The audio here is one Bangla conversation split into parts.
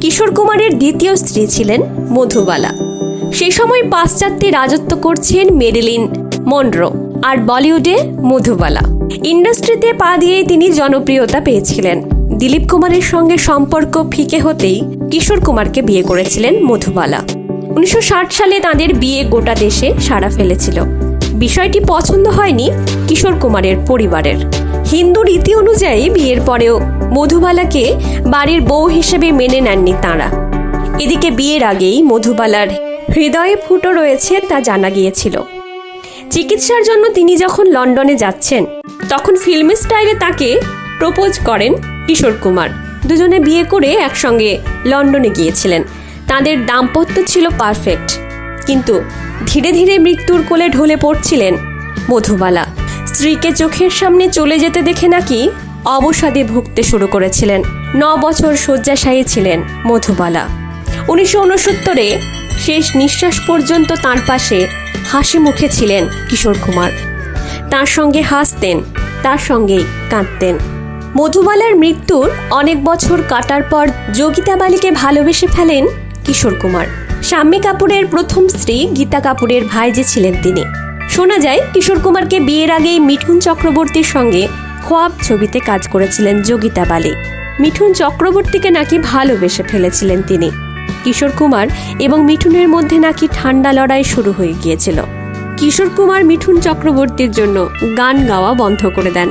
কিশোর কুমারের দ্বিতীয় স্ত্রী ছিলেন মধুবালা। সেই সময় পাশ্চাত্যে রাজত্ব করছেন মেরিলিন মনরো আর বলিউডে মধুবালা। ইন্ডাস্ট্রিতে পা দিয়েই তিনি জনপ্রিয়তা পেয়েছিলেন। দিলীপ কুমারের সঙ্গে সম্পর্ক ফিকে হতেই কিশোর কুমারকে বিয়ে করেছিলেন মধুবালা। উনিশশো ষাট সালে তাদের বিয়ে গোটা দেশে সাড়া ফেলেছিল। বিষয়টি পছন্দ হয়নি কিশোর কুমারের পরিবারের। হিন্দু রীতি অনুযায়ী বিয়ের পরেও মধুবালাকে বাড়ির বউ হিসেবে মেনে নেননি তাঁরা। এদিকে বিয়ের আগেই মধুবালার হৃদয়ে ফুটো রয়েছে তা জানা গিয়েছিল। চিকিৎসার জন্য তিনি যখন লন্ডনে যাচ্ছেন, তখন ফিল্মি স্টাইলে তাকে প্রপোজ করেন কিশোর কুমার। দুজনে বিয়ে করে একসঙ্গে লন্ডনে গিয়েছিলেন। তাদের দাম্পত্য ছিল পারফেক্ট। কিন্তু ধীরে ধীরে মৃত্যুর কোলে ঢলে পড়ছিলেন মধুবালা। স্ত্রীকে চোখের সামনে চলে যেতে দেখে নাকি অবসাদে ভুগতে শুরু করেছিলেন। ন বছর শয্যাশায়ী ছিলেন মধুবালা। উনিশশো উনসত্তরে শেষ নিঃশ্বাস পর্যন্ত তার পাশে হাসি মুখে ছিলেন কিশোর কুমার। তার সঙ্গে হাসতেন, তার সঙ্গেই কাঁদতেন। মধুবালার মৃত্যুর অনেক বছর কাটার পর যোগিতা বালিকে ভালোবেসে ফেলেন কিশোর কুমার। শাম্মী কাপুরের প্রথম স্ত্রী গীতা কাপুরের ভাইজে ছিলেন তিনি। শোনা যায়, কিশোর কুমারকে বিয়ের আগেই মিঠুন চক্রবর্তীর সঙ্গে খোয়াব ছবিতে কাজ করেছিলেন যোগিতা বালি। মিঠুন চক্রবর্তীকে নাকি ভালোবেসে ফেলেছিলেন তিনি। কিশোর কুমার এবং মিঠুনের মধ্যে নাকি ঠান্ডা লড়াই শুরু হয়ে গিয়েছিল। কিশোর কুমার মিঠুন চক্রবর্তীর জন্য গান গাওয়া বন্ধ করে দেন।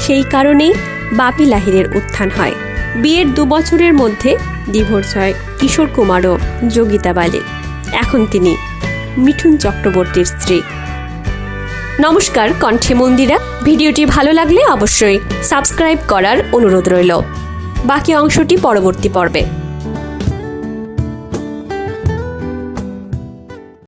সেই কারণেই বাপি লাহিরের উত্থান হয়। বিয়ের দু বছরের মধ্যে ডিভোর্স হয় কিশোর কুমার ও যোগিতা বালে। এখন তিনি মিঠুন চক্রবর্তীর স্ত্রী। নমস্কার, কণ্ঠে মন্দিরা। ভিডিওটি ভালো লাগলে অবশ্যই সাবস্ক্রাইব করার অনুরোধ রইল। বাকি অংশটি পরবর্তী পর্বে।